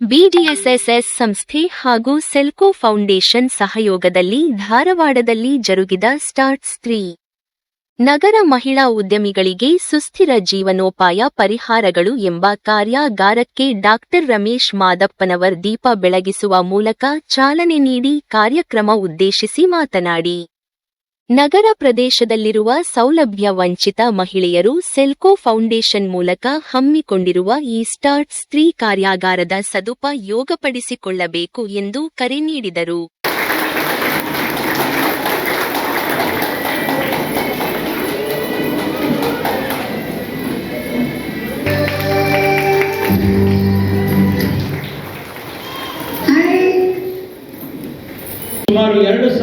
ಬಿಡಿಎಸ್ಎಸ್ಎಸ್ ಸಂಸ್ಥೆ ಹಾಗೂ Selco foundation ಸಹಯೋಗದಲ್ಲಿ ಧಾರವಾಡದಲ್ಲಿ ಜರುಗಿದ ಸ್ಟಾರ್ಟ್ ಸ್ತ್ರೀ. ನಗರ ಮಹಿಳಾ ಉದ್ಯಮಿಗಳಿಗೆ ಸುಸ್ಥಿರ ಜೀವನೋಪಾಯ ಪರಿಹಾರಗಳು ಎಂಬ ಕಾರ್ಯಾಗಾರಕ್ಕೆ ಡಾಕ್ಟರ್ ರಮೇಶ್ ಮಾದಪ್ಪನವರ್ ದೀಪ ಬೆಳಗಿಸುವ ಮೂಲಕ ಚಾಲನೆ ನೀಡಿ ಕಾರ್ಯಕ್ರಮ ಉದ್ದೇಶಿಸಿ ಮಾತನಾಡಿ. ನಗರ ಪ್ರದೇಶದಲ್ಲಿರುವ ಸೌಲಭ್ಯ ವಂಚಿತ ಮಹಿಳೆಯರು ಸೆಲ್ಕೋ ಫೌಂಡೇಶನ್ ಮೂಲಕ ಹಮ್ಮಿಕೊಂಡಿರುವ ಈ ಸ್ಟಾರ್ಟ್ ಸ್ತ್ರೀ ಕಾರ್ಯಾಗಾರದ ಸದುಪಯೋಗಪಡಿಸಿಕೊಳ್ಳಬೇಕು ಎಂದು ಕರೆ ನೀಡಿದರು.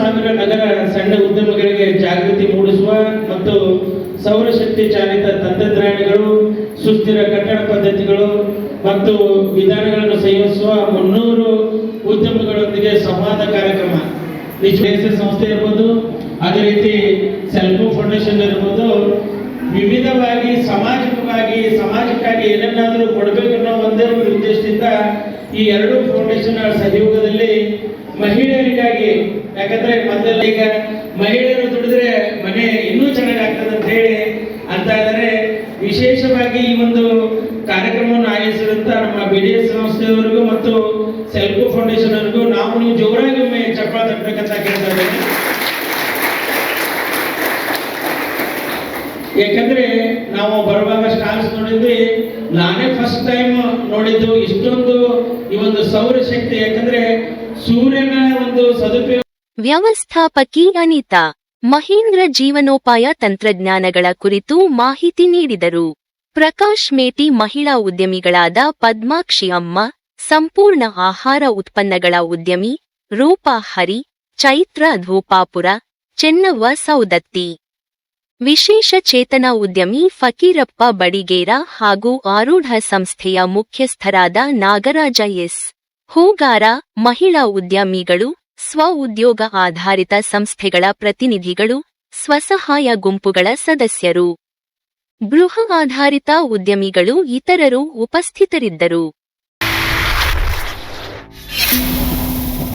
ಸಾವಿರ ನಗರ ಸಣ್ಣ ಉದ್ಯಮಗಳಿಗೆ ಜಾಗೃತಿ ಮೂಡಿಸುವ ಮತ್ತು ಸೌರಶಕ್ತಿ ಚಾಲಿತ ತಂತ್ರಜ್ಞಾನಗಳು, ಸುಸ್ಥಿರ ಕಟ್ಟಡ ಪದ್ಧತಿಗಳು ಮತ್ತು ವಿಧಾನಗಳನ್ನು ಸಂಯೋಜಿಸುವ ಮುನ್ನೂರು ಉದ್ಯಮಗಳೊಂದಿಗೆ ಸಂವಾದ ಕಾರ್ಯಕ್ರಮ. ನಿಜ ಸಂಸ್ಥೆ ಇರ್ಬೋದು, ಅದೇ ರೀತಿ ಸೆಲ್ಫೋ ಫೌಂಡೇಶನ್ ಇರ್ಬೋದು, ವಿವಿಧವಾಗಿ ಸಾಮಾಜಿಕವಾಗಿ ಸಮಾಜಕ್ಕಾಗಿ ಏನನ್ನಾದರೂ ಕೊಡಬೇಕು ಅನ್ನೋ ಒಂದೇ ಒಂದು ಉದ್ದೇಶದಿಂದ ಈ ಎರಡು ಫೌಂಡೇಶನ್ ಸಹಯೋಗದಲ್ಲಿ ಮಹಿಳೆಯರಿಗಾಗಿ ಯಾಕಂದ್ರೆ ಮೊದಲೆಲ್ಲ ಈಗ ಮಹಿಳೆಯರು ದುಡಿದ್ರೆ ಮನೆ ಇನ್ನೂ ಚೆನ್ನಾಗಿ ಆಗ್ತದೆ ಅಂತ ಹೇಳಿ ಅಂತ ಇದ್ದಾರೆ. ವಿಶೇಷವಾಗಿ ಈ ಒಂದು ಕಾರ್ಯಕ್ರಮವನ್ನು ಆಯೋಜಿಸಿದಂತ ನಮ್ಮ ಬಿ ಡಿ ಎಸ್ ಸಂಸ್ಥೆಯವರಿಗೂ ಮತ್ತು ಸೆಲ್ಫು ಫೌಂಡೇಶನ್ ಅವರಿಗೂ ನಾವು ನೀವು ಜೋರಾಗಿ ಒಮ್ಮೆ ಚಪ್ಪಾಳ ತಟ್ಟಬೇಕಂತ ಕೇಳ್ತಾ ಇದ್ದೇನೆ ಯಾಕಂದ್ರೆ ನಾವು ಬರುವಾಗ ಸ್ಟಾಲ್ಸ್ ನೋಡಿದ್ವಿ. ನಾನೇ ಫಸ್ಟ್ ಟೈಮ್ ನೋಡಿದ್ದು. ಇಷ್ಟೊಂದು ಈ ಒಂದು ಸೌರಶಕ್ತಿ. ಯಾಕಂದ್ರೆ ಸೂರ್ಯನ ಒಂದು ಸದುಪಯೋಗ ವ್ಯವಸ್ಥಾಪಕಿ ಅನಿತಾ, ಮಹೇಂದ್ರ ಜೀವನೋಪಾಯ ತಂತ್ರಜ್ಞಾನಗಳ ಕುರಿತು ಮಾಹಿತಿ ನೀಡಿದರು. ಪ್ರಕಾಶ್ ಮೇಟಿ ಮಹಿಳಾ ಉದ್ಯಮಿಗಳಾದ ಪದ್ಮಾಕ್ಷಿ ಅಮ್ಮ, ಸಂಪೂರ್ಣ ಆಹಾರ ಉತ್ಪನ್ನಗಳ ಉದ್ಯಮಿ, ರೂಪಾ ಹರಿ, ಚೈತ್ರ ಧೂಪಾಪುರ, ಚೆನ್ನವ್ವ ಸೌದತ್ತಿ. ವಿಶೇಷ ಚೇತನ ಉದ್ಯಮಿ ಫಕೀರಪ್ಪ ಬಡಿಗೇರ ಹಾಗೂ ಆರೂಢ ಸಂಸ್ಥೆಯ ಮುಖ್ಯಸ್ಥರಾದ ನಾಗರಾಜ ಎಸ್. ಹೂಗಾರ ಮಹಿಳಾ ಉದ್ಯಮಿಗಳು ಸ್ವ ಉದ್ಯೋಗ ಆಧಾರಿತ ಸಂಸ್ಥೆಗಳ ಪ್ರತಿನಿಧಿಗಳು ಸ್ವಸಹಾಯ ಗುಂಪುಗಳ ಸದಸ್ಯರು. ಗೃಹ ಆಧಾರಿತ ಉದ್ಯಮಿಗಳು ಇತರರು ಉಪಸ್ಥಿತರಿದ್ದರು.